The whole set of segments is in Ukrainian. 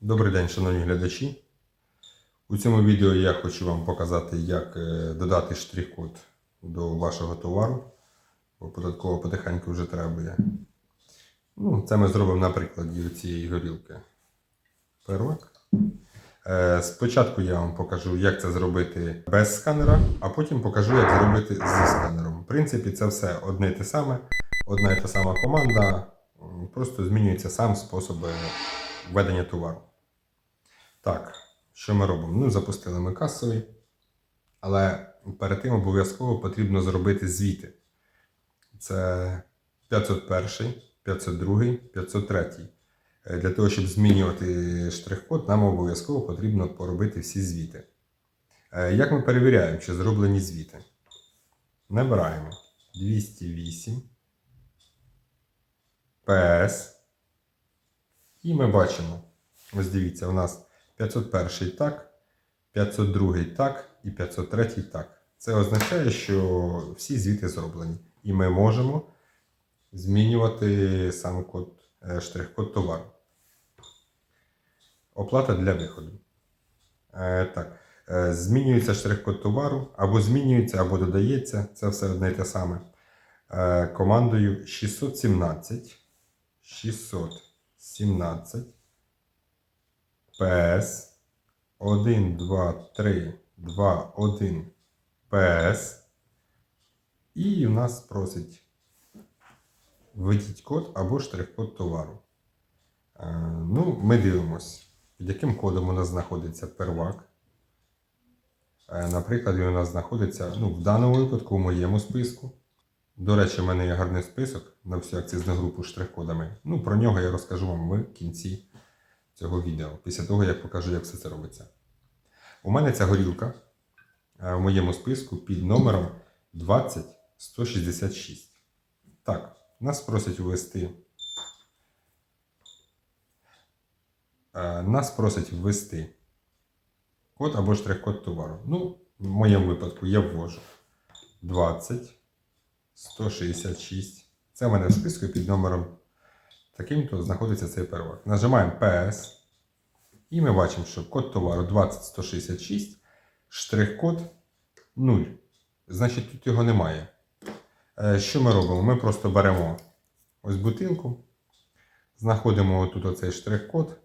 Добрий день, шановні глядачі. У цьому відео я хочу вам показати, як е, додати штрих-код до вашого товару, бо податково потихеньку вже требує. Ну, це ми зробимо на прикладі цієї горілки. Первак. Е, Спочатку я вам покажу, як це зробити без сканера, а потім покажу, як зробити зі сканером. В принципі, це все одне й те саме, одна й та сама команда, просто змінюється сам спосіб е, введення товару. Так, що ми робимо? Ну, запустили ми касовий, але перед тим обов'язково потрібно зробити звіти. Це 501, 502, 503. Е, Для того, щоб змінювати штрих-код, нам обов'язково потрібно поробити всі звіти. Е, Як ми перевіряємо, чи зроблені звіти? Набираємо 208 PS. І ми бачимо, ось дивіться, у нас 501 так, 502 так і 503 так. Це означає, що всі звіти зроблені. І ми можемо змінювати сам код, е, штрих-код товару. Оплата для виходу. Е, так. Е, змінюється штрих-код товару, або змінюється, або додається. Це все одне й те саме. Командою 617. 617. PS 1, 2, 3, 2, 1 PS. І в нас просить введіть код або штрих-код товару. Е, ну, ми дивимось, під яким кодом у нас знаходиться первак. Е, наприклад, він у нас знаходиться ну, в даному випадку у моєму списку. До речі, в мене є гарний список на всю акцизну групу з штрих-кодами. Ну, про нього я розкажу вам в кінці цього відео, після того, як покажу, як все це робиться. У мене ця горілка е, в моєму списку під номером 20166. Так, нас просять ввести. е, Нас просять ввести код або штрих-код товару. Ну, в моєму випадку я ввожу 20 166. Це в мене в списку під номером таким-то знаходиться цей первак. Нажимаємо PS. І ми бачимо, що код товару 20166, штрих-код 0. Значить, тут його немає. Е, Що ми робимо? Ми просто беремо ось бутилку, знаходимо тут оцей штрих-код,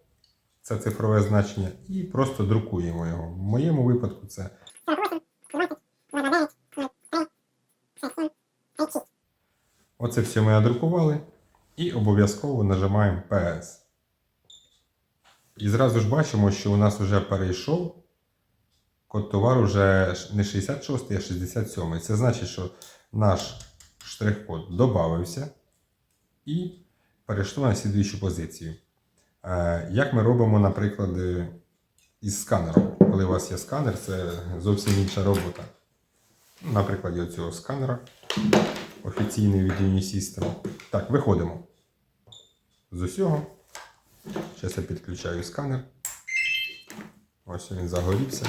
це цифрове значення, і просто друкуємо його. В моєму випадку це Оце все ми надрукували і обов'язково нажимаємо PS. І зразу ж бачимо, що у нас вже перейшов код товару вже не 66, а 67. Це значить, що наш штрих-код додався і перейшло на слідуючу позицію. Е, Як ми робимо, наприклад, е, із сканером. Коли у вас є сканер, це зовсім інша робота. На прикладі цього сканера офіційний від Unisystem. Так, виходимо з усього. Зараз я підключаю сканер. Ось він загорівся.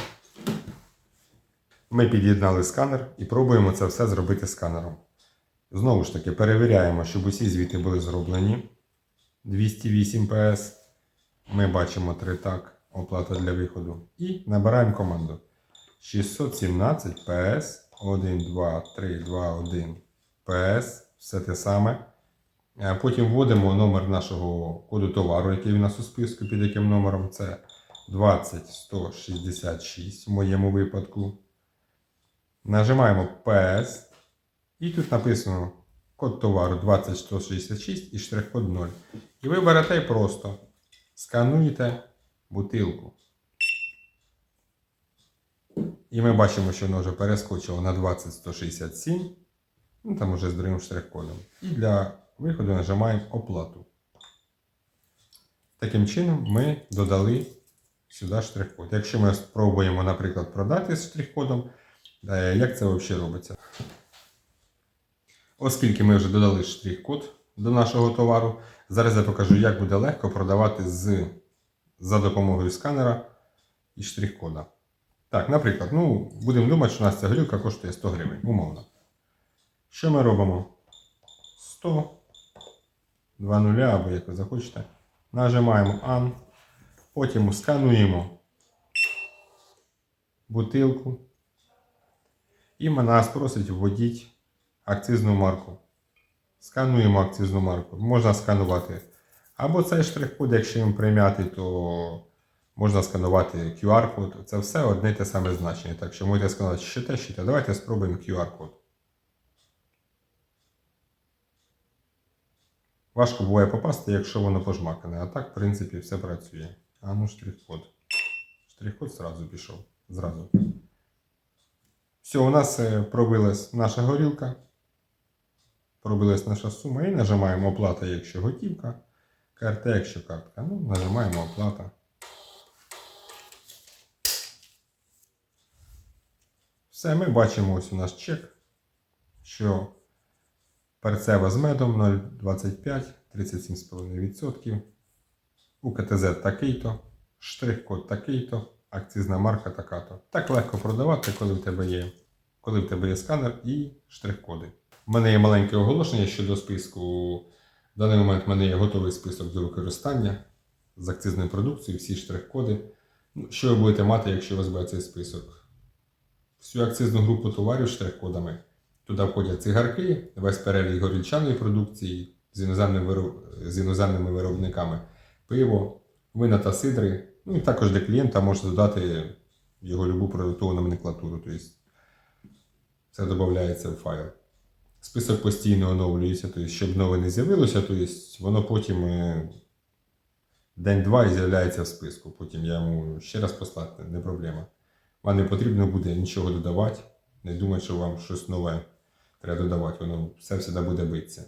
Ми під'єднали сканер і пробуємо це все зробити сканером. Знову ж таки, перевіряємо, щоб усі звіти були зроблені. 208 PS. Ми бачимо 3 так, оплата для виходу. І набираємо команду 617 PS 1, 2, 3, 2, 1 PS, все те саме. Е, Потім вводимо номер нашого коду товару, який у нас у списку, під яким номером це 20166 в моєму випадку. Нажимаємо PS. І тут написано код товару 20166 і штрих-код 0. І ви берете просто скануєте бутилку. І ми бачимо, що воно вже перескочило на 20167. Ну, там уже з другим штрих-кодом. І для виходу нажимаємо оплату. Таким чином ми додали сюди штрих-код. Якщо ми спробуємо, наприклад, продати з штрих-кодом, як це взагалі робиться? Оскільки ми вже додали штрих-код до нашого товару, зараз я покажу, як буде легко продавати з, за допомогою сканера і штрих-кода. Так, наприклад, ну, будемо думати, що у нас ця горілка коштує 100 гривень, умовно. Що ми робимо? 100, 2 нуля або як ви захочете. Нажимаємо AN. Потім скануємо бутилку. І нас просить вводіть акцизну марку. Скануємо акцизну марку. Можна сканувати або цей штрих-код, якщо їм прийняти, то можна сканувати QR-код. Це все одне те саме значення. Так що можете сказати, що те, що те. Давайте спробуємо QR-код. Важко буває попасти, якщо воно пожмакане. А так, в принципі, все працює. А ну штрих-код. Штрих-код зразу пішов. Зразу. Все, у нас е, пробилась наша горілка. Пробилась наша сума і нажимаємо оплата, якщо готівка. КРТ, якщо картка. Ну, нажимаємо оплата. Все, ми бачимо ось у нас чек, що перцева з медом 0,25, 37,5%. У КТЗ такий-то, штрих-код такий-то, акцизна марка така-то. Так легко продавати, коли в тебе є, коли в тебе є сканер і штрих-коди. У мене є маленьке оголошення щодо списку. В даний момент в мене є готовий список до використання з акцизною продукцією, всі штрих-коди. Ну, Що ви будете мати, якщо у вас буде цей список? Всю акцизну групу товарів штрих-кодами. Туди входять цигарки, весь перелік горільчаної продукції з іноземними, вироб... з іноземними виробниками, пиво, вина та сидри. Ну і також для клієнта можна додати його любу продуктову номенклатуру. Тобто це додається в файл. Список постійно оновлюється, тобто, щоб нове не з'явилося, тобто воно потім е, день-два і з'являється в списку. Потім я йому ще раз послати, не проблема. Вам не потрібно буде нічого додавати. Не думайте, що вам щось нове треба воно все всегда буде битися.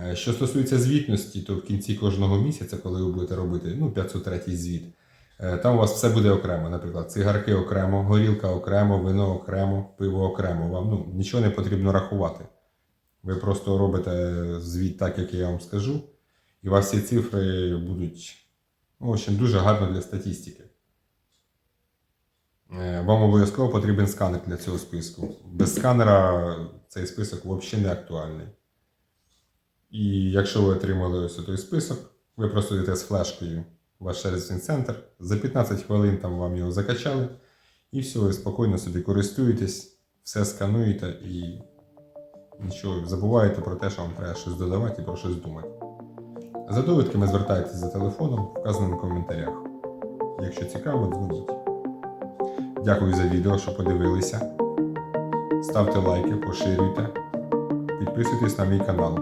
Е, Що стосується звітності, то в кінці кожного місяця, коли ви будете робити ну, 503 звіт, е, там у вас все буде окремо. Наприклад, цигарки окремо, горілка окремо, вино окремо, пиво окремо. Вам ну, нічого не потрібно рахувати. Ви просто робите звіт так, як я вам скажу, і у вас всі цифри будуть ну, в общем, дуже гарно для статистики. Е, Вам обов'язково потрібен сканер для цього списку. Без сканера цей список взагалі не актуальний. І якщо ви отримали ось той список, ви просто йдете з флешкою в ваш сервісний центр, за 15 хвилин там вам його закачали, і все, ви спокійно собі користуєтесь, все скануєте і нічого, забуваєте про те, що вам треба щось додавати і про щось думати. За довідками звертайтеся за телефоном, вказаним в коментарях. Якщо цікаво, дзвоніть. Дякую за відео, що подивилися. Ставте лайки, поширюйте, підписуйтесь на мій канал.